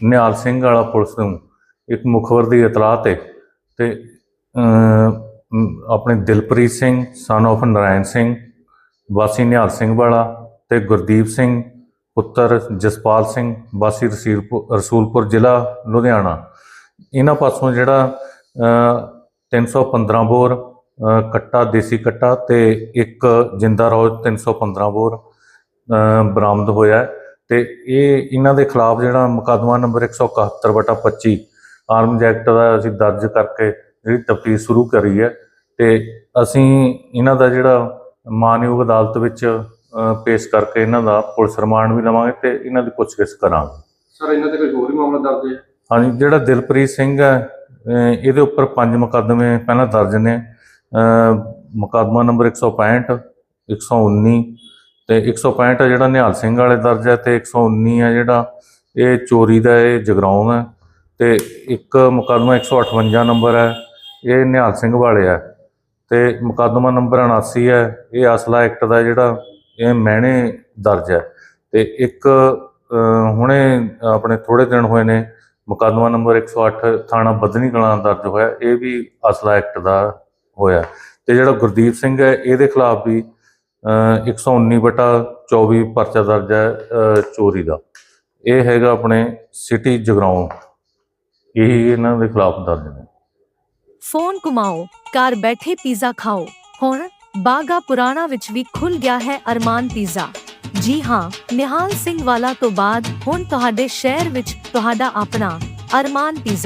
ਨਿਹਾਲ ਸਿੰਘ ਵਾਲਾ ਪੁਲਿਸ ਨੂੰ ਇੱਕ ਮੁਖਬਰ ਦੀ ਇਤਲਾਹ ਤੇ ਤੇ ਆਪਣੇ ਦਿਲਪ੍ਰੀਤ ਸਿੰਘ ਸਨ of ਨਰਾਇਣ ਸਿੰਘ ਵਾਸੀ ਨਿਹਾਲ ਸਿੰਘ ਵਾਲਾ ਤੇ ਗੁਰਦੀਪ ਸਿੰਘ ਪੁੱਤਰ ਜਸਪਾਲ ਸਿੰਘ ਵਾਸੀ ਰਸੀਲਪੁਰ ਰਸੂਲਪੁਰ ਜ਼ਿਲ੍ਹਾ ਲੁਧਿਆਣਾ। ਇਹਨਾਂ ਪਾਸੋਂ ਜਿਹੜਾ ਅ, 315 ਬੋਰ ਕੱਟਾ ਦੇਸੀ ਕੱਟਾ ਤੇ ਇੱਕ ਜਿੰਦਾ ਰੋਜ਼ 315 ਬੋਰ ਬਰਾਮਦ ਹੋਇਆ ਹੈ। ਤੇ ਇਹ ਇਹਨਾਂ ਦੇ ਖਿਲਾਫ ਜਿਹੜਾ ਮੁਕੱਦਮਾ ਨੰਬਰ 171 ਬਟਾ 25 ਆਰਮਜ਼ ਐਕਟ ਦਾ ਅਸੀਂ ਦਰਜ ਕਰਕੇ ਜਿਹੜੀ ਤਫਤੀਸ਼ ਸ਼ੁਰੂ ਕਰੀ ਹੈ ਤੇ ਅਸੀਂ ਇਹਨਾਂ ਦਾ ਜਿਹੜਾ ਮਾਨਯੋਗ ਅਦਾਲਤ ਵਿੱਚ ਪੇਸ਼ ਕਰਕੇ ਇਹਨਾਂ ਦਾ ਪੁਲਿਸ ਰਿਮਾਂਡ ਵੀ ਲਵਾਂਗੇ ਤੇ ਇਹਨਾਂ ਦੀ ਪੁੱਛਗਿੱਛ ਕਰਾਂਗੇ। ਸਰ ਇਹਨਾਂ ਤੇ ਕੋਈ ਹੋਰ ਵੀ ਮਾਮਲਾ ਦਰਜ ਹੈ? ਹਾਂਜੀ ਜਿਹੜਾ ਦਿਲਪ੍ਰੀਤ ਸਿੰਘ ਹੈ ਇਹਦੇ ਉੱਪਰ ਪੰਜ ਮੁਕੱਦਮੇ ਪਹਿਲਾਂ ਦਰਜ ਨੇ ਮੁਕੱਦਮਾ ਨੰਬਰ 165 119 ਤੇ 165 ਹੈ ਜਿਹੜਾ ਨਿਹਾਲ ਸਿੰਘ ਵਾਲੇ ਦਰਜ ਹੈ ਤੇ 119 ਹੈ ਜਿਹੜਾ ਇਹ ਚੋਰੀ ਦਾ ਇਹ ਜਗਰਾਉਂ ਹੈ ਤੇ ਇੱਕ ਮੁਕੱਦਮਾ 158 ਨੰਬਰ ਹੈ ਇਹ ਨਿਹਾਲ ਸਿੰਘ ਵਾਲੇ ਹੈ ਤੇ ਮੁਕੱਦਮਾ ਨੰਬਰ 79 ਹੈ ਇਹ ਅਸਲਾ ਐਕਟ ਦਾ ਜਿਹੜਾ ਇਹ ਮਹਿਣੇ ਦਰਜ ਹੈ ਤੇ ਇੱਕ ਹੁਣੇ ਆਪਣੇ ਥੋੜੇ ਦਿਨ ਹੋਏ ਨੇ, ਮੁਕੱਦਮਾ ਨੰਬਰ 108 ਥਾਣਾ ਬਦਨੀ ਕਲਾਂ ਦਰਜ ਹੋਇਆ, ਇਹ ਵੀ ਅਸਲਾ ਐਕਟ ਦਾ ਹੋਇਆ। ਤੇ ਜਿਹੜਾ ਗੁਰਦੀਪ ਸਿੰਘ ਹੈ ਇਹਦੇ ਖਿਲਾਫ ਵੀ 119 ਬਟਾ 24 ਪਰਚਾ ਦਰਜ ਹੈ ਚੋਰੀ ਦਾ। ਇਹ ਹੈਗਾ ਆਪਣੇ ਸਿਟੀ ਜਗਰਾਉਂ। ਇਹ ਇਹਨਾਂ ਦੇ ਖਿਲਾਫ ਦਰਜ ਨੇ। ਫੋਨ ਘੁਮਾਓ, ਘਰ ਬੈਠੇ ਪੀਜ਼ਾ ਖਾਓ। ਹੁਣ ਬਾਗਾ ਪੁਰਾਣਾ ਵਿੱਚ ਵੀ ਖੁੱਲ ਗਿਆ ਹੈ ਅਰਮਾਨ ਪੀਜ਼ਾ। ਜੀ ਹਾਂ, ਨਿਹਾਲ ਸਿੰਘ ਵਾਲਾ ਤੋਂ ਬਾਅਦ ਹੁਣ ਤੁਹਾਡੇ ਸ਼ਹਿਰ ਵਿੱਚ ਤੁਹਾਡਾ ਆਪਣਾ ਅਰਮਾਨ ਪੀਜ਼ਾ।